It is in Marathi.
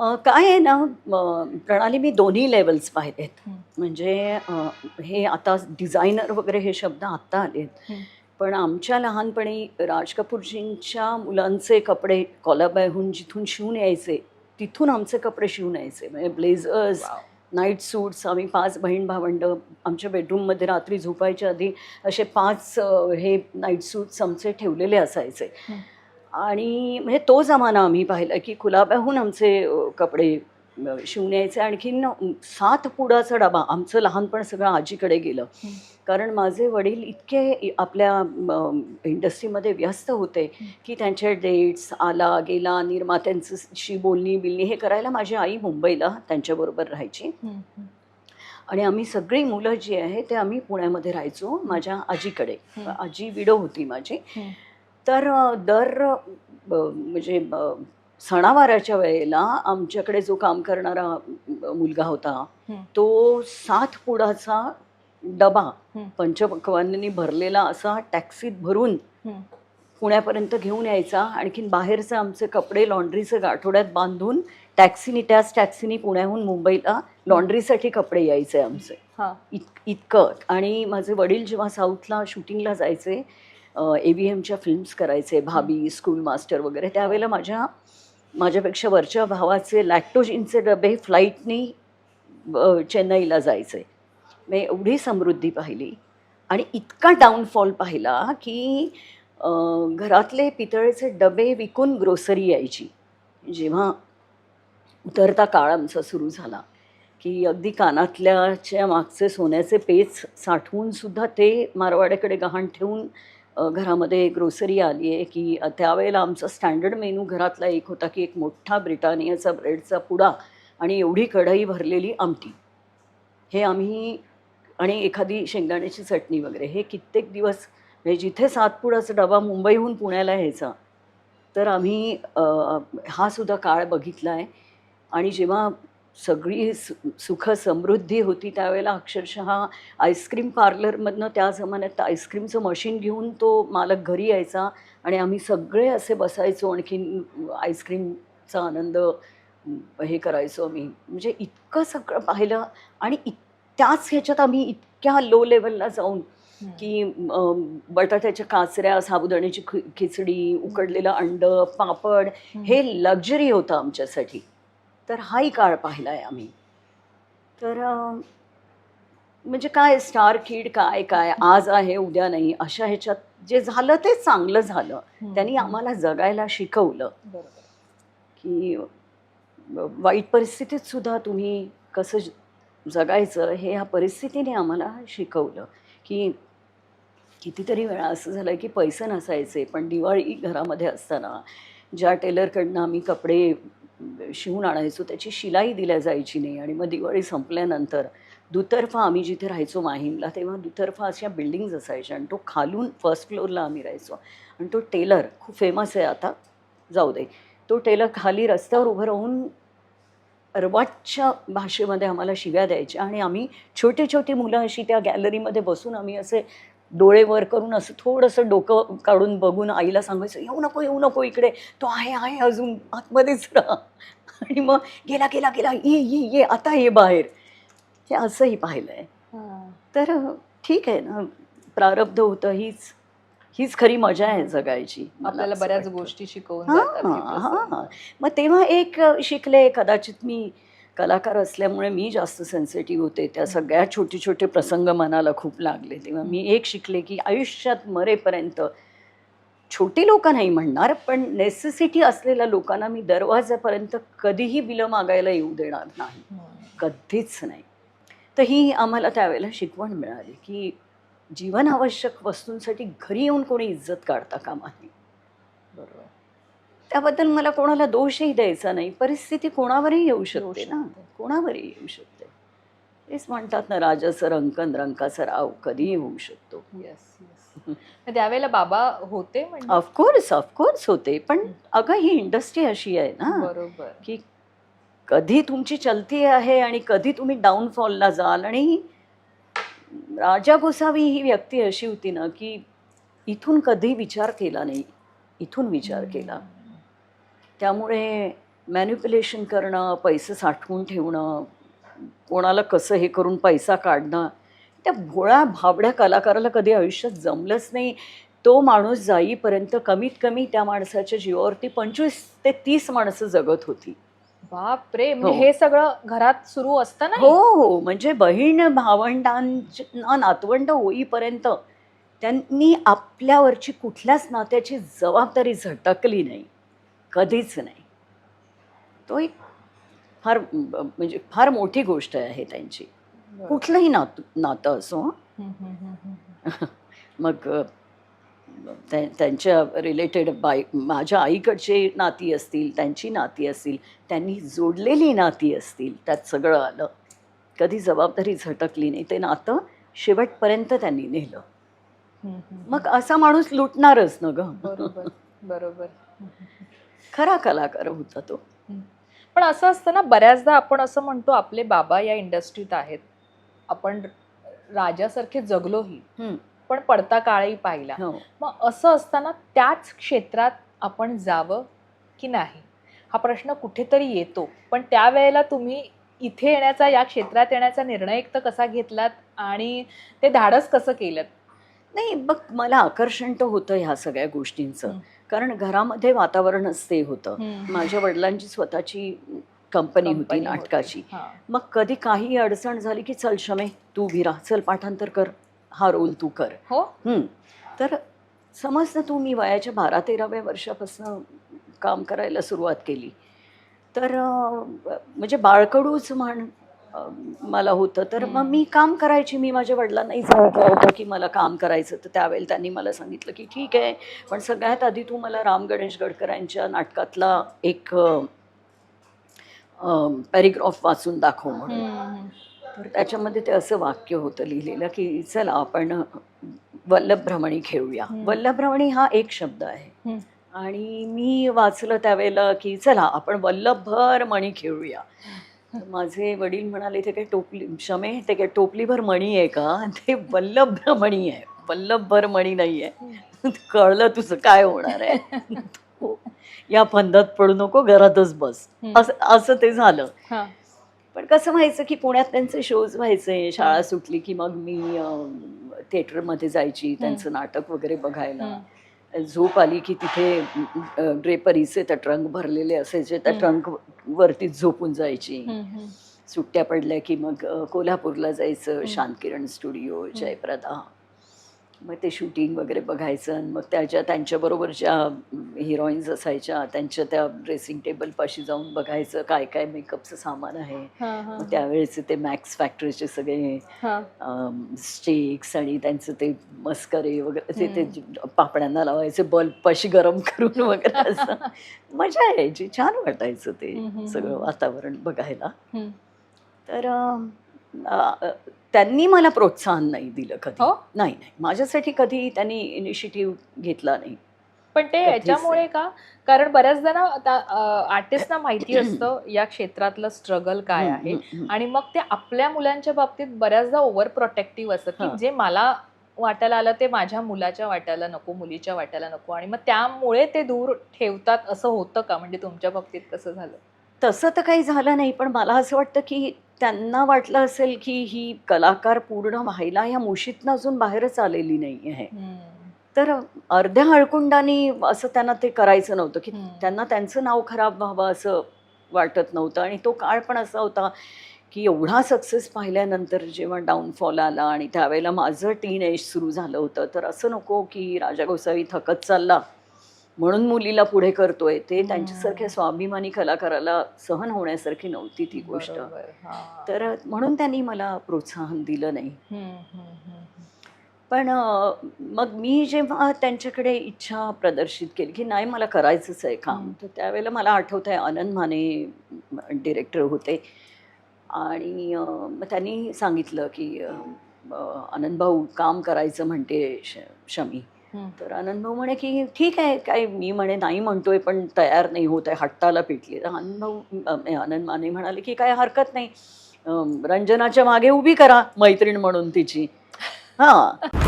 काय आहे ना प्रणाली मी दोन्ही लेवल्स पाहिलेत. म्हणजे हे आता डिझायनर वगैरे हे शब्द आत्ता आलेत. पण आमच्या लहानपणी राज कपूरजींच्या मुलांचे कपडे कॉलाबायहून जिथून शिवून यायचे तिथून आमचे कपडे शिवून यायचे म्हणजे ब्लेझर्स. नाईट सूट्स आम्ही पाच बहीण भावंड आमच्या बेडरूममध्ये रात्री झोपायच्या आधी असे पाच हे नाईट सूट्स आमचे ठेवलेले असायचे. आणि म्हणजे तो जमाना आम्ही पाहिला की कुलाब्याहून आमचे कपडे शिवून यायचे आणखीन सात पुडाचा डबा आमचं लहानपण सगळं आजीकडे गेलं. कारण माझे वडील इतके आपल्या इंडस्ट्रीमध्ये व्यस्त होते की त्यांचे डेट्स आला गेला निर्मात्यांची बोलणी बिलणी हे करायला माझी आई मुंबईला त्यांच्याबरोबर राहायची. आणि आम्ही सगळी मुलं जी आहे ते आम्ही पुण्यामध्ये राहायचो माझ्या आजीकडे. आजी विडो होती माझी. तर दर म्हणजे सणावाराच्या वेळेला आमच्याकडे जो काम करणारा मुलगा होता. तो सात पुडाचा डबा. पंचपक्वान्नी भरलेला असा टॅक्सीत भरून. पुण्यापर्यंत घेऊन यायचा आणखीन बाहेरचे आमचे कपडे लॉन्ड्रीचे गाठोड्यात बांधून टॅक्सीनी त्याच टॅक्सीनी पुण्याहून मुंबईला लॉन्ड्रीसाठी कपडे यायचे आमचे. इत इतकं आणि माझे वडील जेव्हा साऊथला शूटिंगला जायचे ए व्ही एमच्या फिल्म्स करायचे भाभी स्कूल मास्टर वगैरे. त्यावेळेला माझ्या माझ्यापेक्षा वरच्या भावाचे लॅक्टोजिनचे डबे फ्लाईटनी चेन्नईला जायचे. मी एवढी समृद्धी पाहिली. आणि इतका डाऊनफॉल पाहिला की घरातले पितळेचे डबे विकून ग्रोसरी यायची. जेव्हा उतरता काळ आमचा सुरू झाला की अगदी कानातल्याच्या मागचे सोन्याचे पेच साठवून सुद्धा ते मारवाड्याकडे गहाण ठेवून घरामध्ये ग्रोसरी आली आहे की त्यावेळेला आमचा स्टँडर्ड मेनू घरातला एक होता की एक मोठा ब्रिटानियाचा ब्रेडचा पुडा आणि एवढी कढई भरलेली आमटी. हे आम्ही आणि एखादी शेंगदाण्याची चटणी वगैरे. हे कित्येक दिवस म्हणजे जिथे सातपुडाचा डबा मुंबईहून पुण्याला यायचा तर आम्ही हा सुद्धा काळ बघितला आहे. आणि जेव्हा सगळी सु सुख समृद्धी होती त्यावेळेला अक्षरशः आईस्क्रीम पार्लरमधनं त्या जमान्यात आईस्क्रीमचं मशीन घेऊन तो मालक घरी यायचा आणि आम्ही सगळे असे बसायचो आणखीन आईस्क्रीमचा आनंद हे करायचो आम्ही म्हणजे इतकं सगळं पाहिलं आणि इत त्याच ह्याच्यात आम्ही इतक्या लो लेवलला जाऊन. की बटाट्याच्या काचऱ्या साबुदाण्याची खि खिचडी उकडलेलं अंड पापड हं. हे लक्झरी होतं आमच्यासाठी तर हाही काळ पाहिला आहे आम्ही तर म्हणजे काय स्टार किड काय काय आज आहे उद्या नाही अशा ह्याच्यात जे झालं ते चांगलं झालं. त्यांनी आम्हाला जगायला शिकवलं. की वाईट परिस्थितीत सुद्धा तुम्ही कसं जगायचं हे ह्या परिस्थितीने आम्हाला शिकवलं की कितीतरी वेळा असं झालं की पैसे नसायचे पण दिवाळी घरामध्ये असताना ज्या टेलरकडनं आम्ही कपडे शिवून आणायचो त्याची शिलाई दिल्या जायची नाही आणि मग दिवाळी संपल्यानंतर दुतर्फा आम्ही जिथे राहायचो माहीमला तेव्हा दुतर्फा अशा बिल्डिंग्ज असायच्या आणि तो खालून फर्स्ट फ्लोअरला आम्ही राहायचो. आणि तो टेलर खूप फेमस आहे आता जाऊ दे. तो टेलर खाली रस्त्यावर उभं राहून अर्वाच्या भाषेमध्ये आम्हाला शिव्या द्यायच्या आणि आम्ही छोटी छोटी मुलं अशी त्या गॅलरीमध्ये बसून आम्ही असे डोळे वर करून असं थोडंसं डोकं काढून बघून आईला सांगायचं येऊ नको येऊ नको इकडे तो आहे आहे अजून आतमध्येच राहा आणि मग गेला गेला गेला ये ये ये आता ये बाहेर हे असंही पाहिलं आहे. तर ठीक आहे ना प्रारब्ध होतं हीच हीच खरी मजा आहे जगायची आपल्याला बऱ्याच. गोष्टी शिकवून हां हे. हां मग तेव्हा एक शिकले कदाचित मी कलाकार असल्यामुळे मी जास्त सेन्सिटिव्ह होते. त्या सगळ्या छोटे छोटे प्रसंग मनाला खूप लागले. तेव्हा मी एक शिकले की आयुष्यात मरेपर्यंत छोटी लोक नाही म्हणणार पण नेसेसिटी असलेल्या लोकांना मी दरवाजापर्यंत कधीही बिलं मागायला येऊ देणार नाही. हं. कधीच नाही. तर ही आम्हाला त्यावेळेला शिकवण मिळाली की जीवनावश्यक वस्तूंसाठी घरी येऊन कोणी इज्जत काढता कामा नये. बरोबर. त्याबद्दल मला कोणाला दोषही द्यायचा नाही. परिस्थिती कोणावरही येऊ शकते. ना? कोणावरही येऊ शकते. तेच म्हणतात ना राजाचं रंकन रंकाचा राव कधीही होऊ शकतो. येस येस त्यावेळेला बाबा होते म्हणजे? ऑफकोर्स ऑफकोर्स होते. पण अगं ही इंडस्ट्री अशी आहे ना बरोबर. की कधी तुमची चलती आहे आणि कधी तुम्ही डाऊनफॉलला जाल आणि राजा गोसावी ही व्यक्ती अशी होती ना की इथून कधी विचार केला नाही. इथून विचार केला. त्यामुळे मॅन्युप्युलेशन करणं पैसे साठवून ठेवणं कोणाला कसं हे करून पैसा काढणं त्या भोळ्या भाबड्या कलाकाराला कधी आयुष्यात जमलंच नाही. तो माणूस जाईपर्यंत कमीत कमी त्या माणसाच्या जीवावरती पंचवीस ते तीस माणसं जगत होती. बाप रे म्हणजे हो. हे सगळं घरात सुरू असतं ना हो हो. म्हणजे बहीण भावंडांना नातवंड होईपर्यंत त्यांनी आपल्यावरची कुठल्याच नात्याची जबाबदारी झटकली नाही. कधीच नाही. तो एक फार म्हणजे फार मोठी गोष्ट आहे त्यांची. कुठलंही नात नातं असो. मग त्यांच्या रिलेटेड बाई माझ्या आईकडची नाती असतील त्यांची नाती असतील त्यांनी जोडलेली नाती असतील त्यात सगळं आलं. कधी जबाबदारी झटकली नाही ते नातं शेवटपर्यंत त्यांनी नेलं. मग असा माणूस लुटणारच ना ग. बरोबर बरोबर. खरा कलाकार होता तो. पण असं असतं ना बऱ्याचदा आपण असं म्हणतो आपले बाबा या इंडस्ट्रीत आहेत. आपण राजासारखे जगलोही. पण पडता काळही पाहिला. हो. मग असं असताना त्याच क्षेत्रात आपण जावं की नाही? हा प्रश्न कुठेतरी येतो. पण त्यावेळेला तुम्ही इथे येण्याचा या क्षेत्रात येण्याचा निर्णय एक तर कसा घेतलात आणि ते धाडस कसं केलं नाही बघ मला आकर्षण तर होतं ह्या सगळ्या गोष्टींचं. कारण घरामध्ये वातावरणच ते होतं. माझ्या वडिलांची स्वतःची कंपनी होती नाटकाची. मग कधी काही अडचण झाली की चल शमे तू विरा चल पाठांतर कर. हा रोल तू कर. हो. तर समज ना तू मी वयाच्या बारा तेराव्या वर्षापासून काम करायला सुरुवात केली. तर म्हणजे बाळकडूच म्हण मला होतं तर मग. मी काम करायची मी माझ्या वडिलांनाही सांगितलं होतं की मला काम करायचं तर त्यावेळेला त्यांनी मला सांगितलं की ठीक आहे पण सगळ्यात आधी तू मला राम गणेश गडकरांच्या नाटकातला एक पॅरिग्राफ वाचून दाखव म्हणून. तर त्याच्यामध्ये ते असं वाक्य होतं लिहिलेलं की चला आपण वल्लभभ्रमणी खेळूया. वल्लभभ्रमणी हा एक शब्द आहे. आणि मी वाचलं त्यावेळेला की चला आपण वल्लभभर मणी खेळूया माझे वडील म्हणाले ते काय टोपली शमे ते काय टोपलीभर मणी आहे का? ते वल्लभभ्रमणी आहे. वल्लभभर मणी नाही आहे कळलं तुझं काय होणार आहे? तो, या फंदात पडू नको घरातच बस. हं. असं असं ते झालं. हां. पण कसं व्हायचं की पुण्यात त्यांचे शोज व्हायचे. शाळा सुटली की मग मी थिएटरमध्ये जायची त्यांचं नाटक वगैरे बघायला. झोप आली की तिथे ड्रेपरीचे त्या ट्रंक भरलेले असायचे त्या. ट्रंक वरतीच झोपून जायची. सुट्ट्या पडल्या की मग कोल्हापूरला जायचं. शांतकिरण स्टुडिओ जयप्रदा मग ते शूटिंग वगैरे बघायचं आणि मग त्याच्या त्यांच्याबरोबर ज्या हिरोईन्स असायच्या त्यांच्या त्या ड्रेसिंग टेबलपाशी जाऊन बघायचं काय काय मेकअपचं सामान आहे मग त्यावेळेचे ते मॅक्स फॅक्टरीचे सगळे हां. स्टेक्स आणि त्यांचं ते मस्करे वगैरे ते ते पापड्यांना लावायचे बल्ब पाशी गरम करून वगैरे असं मजा यायची छान वाटायचं ते सगळं. वातावरण बघायला. तर त्यांनी मला प्रोत्साहन नाही दिलं कधी. हो? नाही नाही. माझ्यासाठी कधी त्यांनी इनिशिएटिव्ह घेतला नाही. पण ते याच्यामुळे का? कारण बऱ्याचदा ना आता आर्टिस्टना माहिती असतं या क्षेत्रातलं स्ट्रगल काय आहे. आणि मग ते आपल्या मुलांच्या बाबतीत बऱ्याचदा ओव्हर प्रोटेक्टिव्ह असतं की. जे मला वाटायला आलं ते माझ्या मुलाच्या वाट्याला नको मुलीच्या वाट्याला नको. आणि मग त्यामुळे ते दूर ठेवतात असं होतं का? म्हणजे तुमच्या बाबतीत कसं झालं? तसं तर काही झालं नाही पण मला असं वाटतं की त्यांना वाटलं असेल की ही कलाकार पूर्ण व्हायला ह्या मुशीतनं अजून बाहेरच आलेली नाही आहे तर अर्ध्या हळकुंडानी असं त्यांना ते करायचं नव्हतं की. त्यांना त्यांचं नाव खराब व्हावं असं वाटत नव्हतं. आणि तो काळ पण असा होता की एवढा सक्सेस पाहिल्यानंतर जेव्हा डाऊनफॉल आला आणि त्यावेळेला माझं टीन एज सुरू झालं होतं तर असं नको की राजा गोसावी थकत चालला. म्हणून मुलीला पुढे करतोय ते त्यांच्यासारख्या स्वाभिमानी कलाकाराला सहन होण्यासारखी नव्हती ती गोष्ट. तर म्हणून त्यांनी मला प्रोत्साहन दिलं नाही. पण मग मी जेव्हा त्यांच्याकडे इच्छा प्रदर्शित केली की नाही मला करायचंच आहे काम. तर त्यावेळेला मला आठवत आहे आनंद माने डिरेक्टर होते आणि मग त्यांनी सांगितलं की आनंद भाऊ काम करायचं म्हणते श शमी. तर आनंद भाऊ म्हणे की ठीक आहे काय मी म्हणे नाही म्हणतोय पण तयार नाही होत आहे हट्टाला पेटली तर आनंद भाऊ अ, आनंद माने म्हणाले की काय हरकत नाही. रंजनाच्या मागे उभी करा मैत्रीण म्हणून तिची. हां.